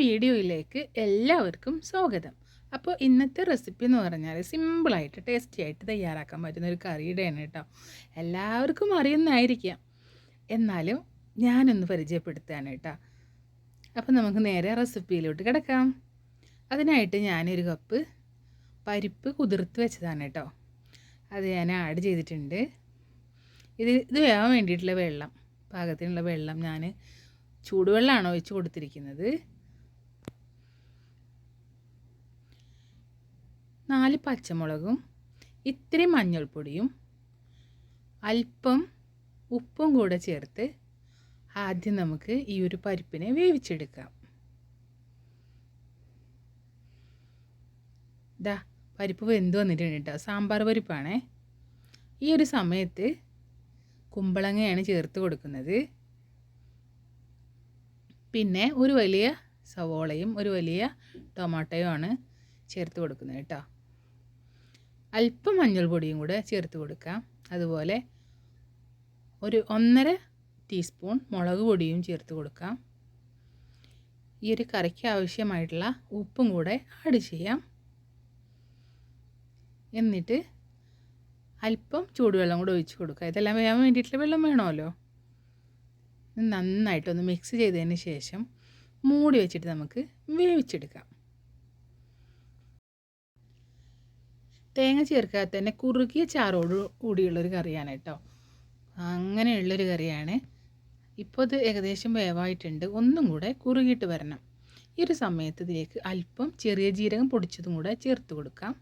വീഡിയോയിലേക്ക് എല്ലാവർക്കും സ്വാഗതം. അപ്പോൾ ഇന്നത്തെ റെസിപ്പി എന്ന് പറഞ്ഞാൽ സിമ്പിളായിട്ട് ടേസ്റ്റി ആയിട്ട് തയ്യാറാക്കാൻ പറ്റുന്ന ഒരു കറിയുടെയാണ് കേട്ടോ. എല്ലാവർക്കും അറിയുന്നതായിരിക്കാം. എന്നാലും ഞാനൊന്ന് പരിചയപ്പെടുത്തുകയാണ് കേട്ടോ. അപ്പോൾ നമുക്ക് നേരെ റെസിപ്പിയിലോട്ട് കിടക്കാം. അതിനായിട്ട് ഞാനൊരു കപ്പ് പരിപ്പ് കുതിർത്ത് വെച്ചതാണ് കേട്ടോ. അത് ഞാൻ ആഡ് ചെയ്തിട്ടുണ്ട്. ഇത് ഇത് വേവാൻ വേണ്ടിയിട്ടുള്ള വെള്ളം പാകത്തിനുള്ള വെള്ളം ഞാൻ ചൂടുവെള്ളമാണ് ഒഴിച്ച് കൊടുത്തിരിക്കുന്നത്. നാല് പച്ചമുളകും ഇത്തിരി മഞ്ഞൾപ്പൊടിയും അല്പം ഉപ്പും കൂടെ ചേർത്ത് ആദ്യം നമുക്ക് ഈ ഒരു പരിപ്പിനെ വേവിച്ചെടുക്കാം. ദാ പരിപ്പ് വെന്ത് വന്നിട്ടുണ്ട് കേട്ടോ. സാമ്പാർ പരിപ്പാണേ. ഈ ഒരു സമയത്ത് കുമ്പളങ്ങയാണ് ചേർത്ത് കൊടുക്കുന്നത്. പിന്നെ ഒരു വലിയ സവോളയും ഒരു വലിയ ടൊമാറ്റോയും ആണ് ചേർത്ത് കൊടുക്കുന്നത് കേട്ടോ. അല്പം മഞ്ഞൾപ്പൊടിയും കൂടെ ചേർത്ത് കൊടുക്കാം. അതുപോലെ ഒരു ഒന്നര ടീസ്പൂൺ മുളക് പൊടിയും ചേർത്ത് കൊടുക്കാം. ഈ ഒരു കറിക്ക് ആവശ്യമായിട്ടുള്ള ഉപ്പും കൂടെ ആഡ് ചെയ്യാം. എന്നിട്ട് അല്പം ചൂടുവെള്ളം കൂടെ ഒഴിച്ച് കൊടുക്കുക. ഇതെല്ലാം വേകാൻ വേണ്ടിയിട്ടുള്ള വെള്ളം വേണമല്ലോ. നന്നായിട്ടൊന്ന് മിക്സ് ചെയ്തതിന് ശേഷം മൂടി വെച്ചിട്ട് നമുക്ക് വേവിച്ചെടുക്കാം. തേങ്ങ ചേർക്കാതെ തന്നെ കുറുകിയ ചാറോട് കൂടിയുള്ളൊരു കറിയാണ് കേട്ടോ. അങ്ങനെയുള്ളൊരു കറിയാണ്. ഇപ്പോൾ ഇത് ഏകദേശം വേവായിട്ടുണ്ട്. ഒന്നും കൂടെ കുറുകിയിട്ട് വരണം. ഈ ഒരു സമയത്ത് ഇതിലേക്ക് അല്പം ചെറിയ ജീരകം പൊടിച്ചതും കൂടെ ചേർത്ത് കൊടുക്കാം.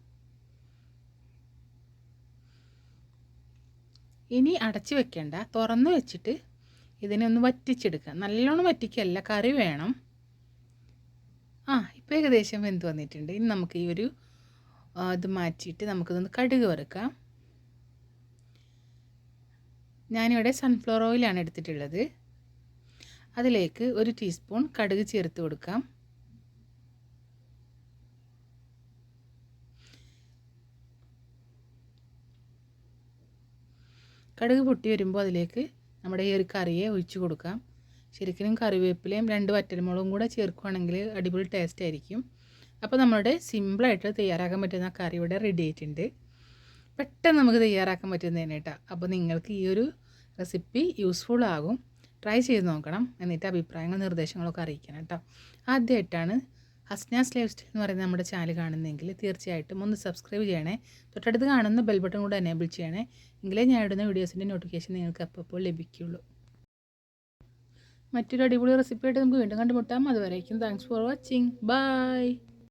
ഇനി അടച്ചു വെക്കേണ്ട. തുറന്ന് വെച്ചിട്ട് ഇതിനെ ഒന്ന് വറ്റിച്ചെടുക്കുക. നല്ലോണം വറ്റിക്കല്ല കറി വേണം. ആ ഇപ്പോൾ ഏകദേശം വെന്ത് വന്നിട്ടുണ്ട്. ഇനി നമുക്ക് ഈ ഒരു ഇത് മാറ്റിയിട്ട് നമുക്കിതൊന്ന് കടുക് വറുക്കാം. ഞാനിവിടെ സൺഫ്ലവർ ഓയിലാണ് എടുത്തിട്ടുള്ളത്. അതിലേക്ക് ഒരു ടീസ്പൂൺ കടുക് ചേർത്ത് കൊടുക്കാം. കടുക് പൊട്ടി വരുമ്പോൾ അതിലേക്ക് നമ്മുടെ ഈ ഒരു കറിയെ ഒഴിച്ച് കൊടുക്കാം. ശരിക്കും കറിവേപ്പിലയും രണ്ട് വറ്റൽമുളകും കൂടെ ചേർക്കുകയാണെങ്കിൽ അടിപൊളി ടേസ്റ്റ് ആയിരിക്കും. അപ്പോൾ നമ്മളുടെ സിമ്പിളായിട്ട് തയ്യാറാക്കാൻ പറ്റുന്ന കറി ഇവിടെ റെഡി ആയിട്ടുണ്ട്. പെട്ടെന്ന് നമുക്ക് തയ്യാറാക്കാൻ പറ്റുന്നതിന് കേട്ടോ അപ്പോൾ നിങ്ങൾക്ക് ഈ ഒരു റെസിപ്പി യൂസ്ഫുൾ ആകും. ട്രൈ ചെയ്ത് നോക്കണം. എന്നിട്ട് അഭിപ്രായങ്ങൾ നിർദ്ദേശങ്ങളൊക്കെ അറിയിക്കണം കേട്ടോ ആദ്യമായിട്ടാണ് ഹസ്നാസ് ലൈഫ് സ്റ്റൈൽ എന്ന് പറയുന്ന നമ്മുടെ ചാനൽ കാണുന്നതെങ്കിൽ തീർച്ചയായിട്ടും ഒന്ന് സബ്സ്ക്രൈബ് ചെയ്യണേ. തൊട്ടടുത്ത് കാണുന്ന ബെൽ ബട്ടൺ കൂടെ എനേബിൾ ചെയ്യണേ. എങ്കിലേ ഞാൻ ഇടുന്ന വീഡിയോസിന്റെ നോട്ടിഫിക്കേഷൻ നിങ്ങൾക്ക് അപ്പോൾ ലഭിക്കുകയുള്ളൂ മറ്റൊരു അടിപൊളി റെസിപ്പി ആയിട്ട് നമുക്ക് വീണ്ടും കണ്ടുമുട്ടാം. അതുവരേക്കും താങ്ക്സ് ഫോർ വാച്ചിങ് ബൈ